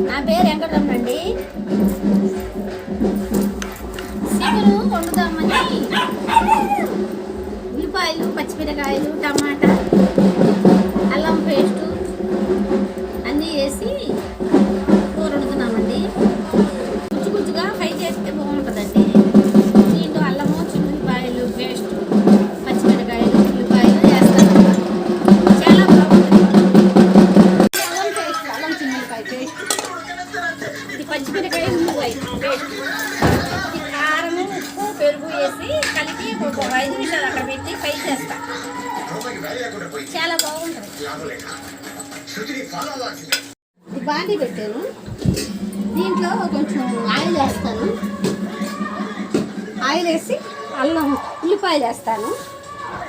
నా పేరు వెంకటరమణ అండి. చికెను వండుదామని ఉల్లిపాయలు పచ్చిమిరకాయలు టమాటా అల్లం పేస్టు అన్నీ వేసి చాలా బాగుంటుంది. బాండీ పెట్టాను. దీంట్లో కొంచెం ఆయిల్ వేస్తాను. ఆయిల్ వేసి అల్లం ఉల్లిపాయలు వేస్తాను.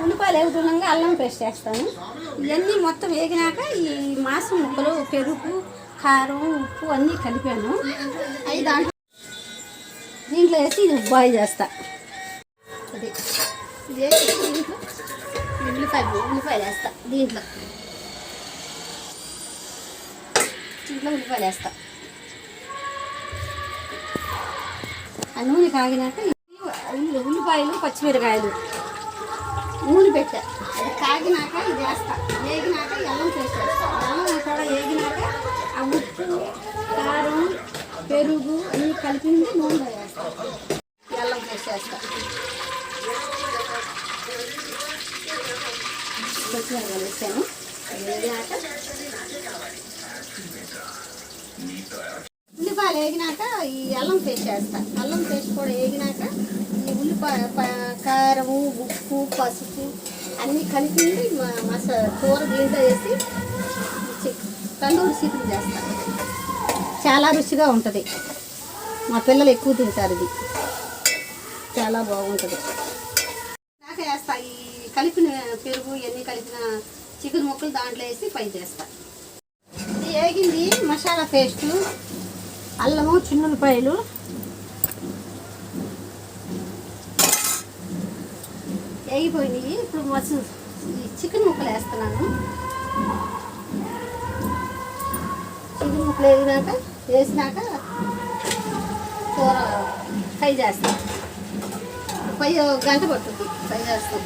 ఉల్లిపాయలు వేగుతుండగా అల్లం పేస్ట్ వేస్తాను. ఇవన్నీ మొత్తం వేగినాక ఈ మాంసం ముక్కలు పెరుగు కారం ఉప్పు అన్నీ కలిపాను. అవి దాంట్లో దీంట్లో వేసి ఇది బాయిల్ చేస్తా. అది. ఇది దీంట్లో ఉల్లిపాయ ఉల్లిపాయలు వేస్తా దీంట్లో. దీంట్లో ఉల్లిపాయలు వేస్తా ఆ నూనె కాగినాక ఉల్లిపాయలు పచ్చిమిరకాయలు నూనె పెట్టా. అది కాగినాక ఇది వేస్తా. వేగినాక ఎల్లం అల్లం పేస్ట్ వేస్తా. కూడా వేగినాక ఆ ఉప్పు కారం పెరుగు అన్నీ కలిపింది నూనె వేస్తా. ఎల్లం పేస్ట్ వేస్తా. ఉల్లిపాయలు వేగినాక ఈ అల్లం పేస్ట్ వేస్తా. అల్లం పేస్ట్ కూడా వేగినాక ఈ ఉల్లిపాయ కారము ఉప్పు పసుపు అన్నీ కలిపి మసా కూర దీంట్లో వేసి తందూరి చికెన్ చేస్తా. చాలా రుచిగా ఉంటుంది. మా పిల్లలు ఎక్కువ తింటారు ఇది. చాలా బాగుంటుంది. కలిపిన పెరుగు ఇవన్నీ కలిపిన చికెన్ ముక్కలు దాంట్లో వేసి పై చేస్తా. ఇది వేగింది మసాలా పేస్టు అల్లము చిన్నులపాయలు. వేగిపోయినాయి. ఇప్పుడు మసు ఈ చికెన్ ముక్కలు వేస్తున్నాను. చికెన్ ముక్కలు వేగినాక వేసినాక కూర ఫ్రై చేస్తాం. పై ఒక గంట పట్టుద్ది ఫ్రై చేస్తాం.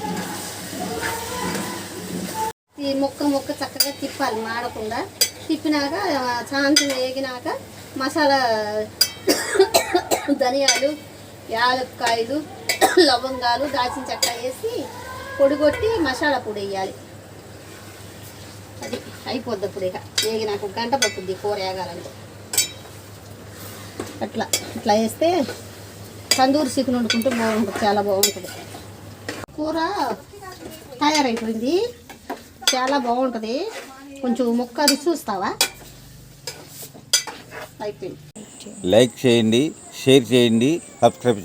ఈ ముక్క ముక్క చక్కగా తిప్పాలి మాడకుండా. తిప్పినాక ఛాన్స్ వేగినాక మసాలా ధనియాలు యాలక్కాయలు లవంగాలు దాచిన చెక్క వేసి పొడిగొట్టి మసాలా పొడి వేయాలి. అది అయిపోద్ది అప్పుడు ఇక. వేగినాక ఒక గంట పట్టుద్ది కూర వేగాలంటే. అట్లా ఇట్లా వేస్తే తందూరి చికెన్ వండుకుంటే బాగుంటుంది చాలా బాగుంటుంది. కూర తయారైపోయింది. చాలా బాగుంటుంది. కొంచెం ముక్క అది చూస్తావా? అయిపోయింది. లైక్ చేయండి షేర్ చేయండి సబ్స్క్రైబ్ చేయండి.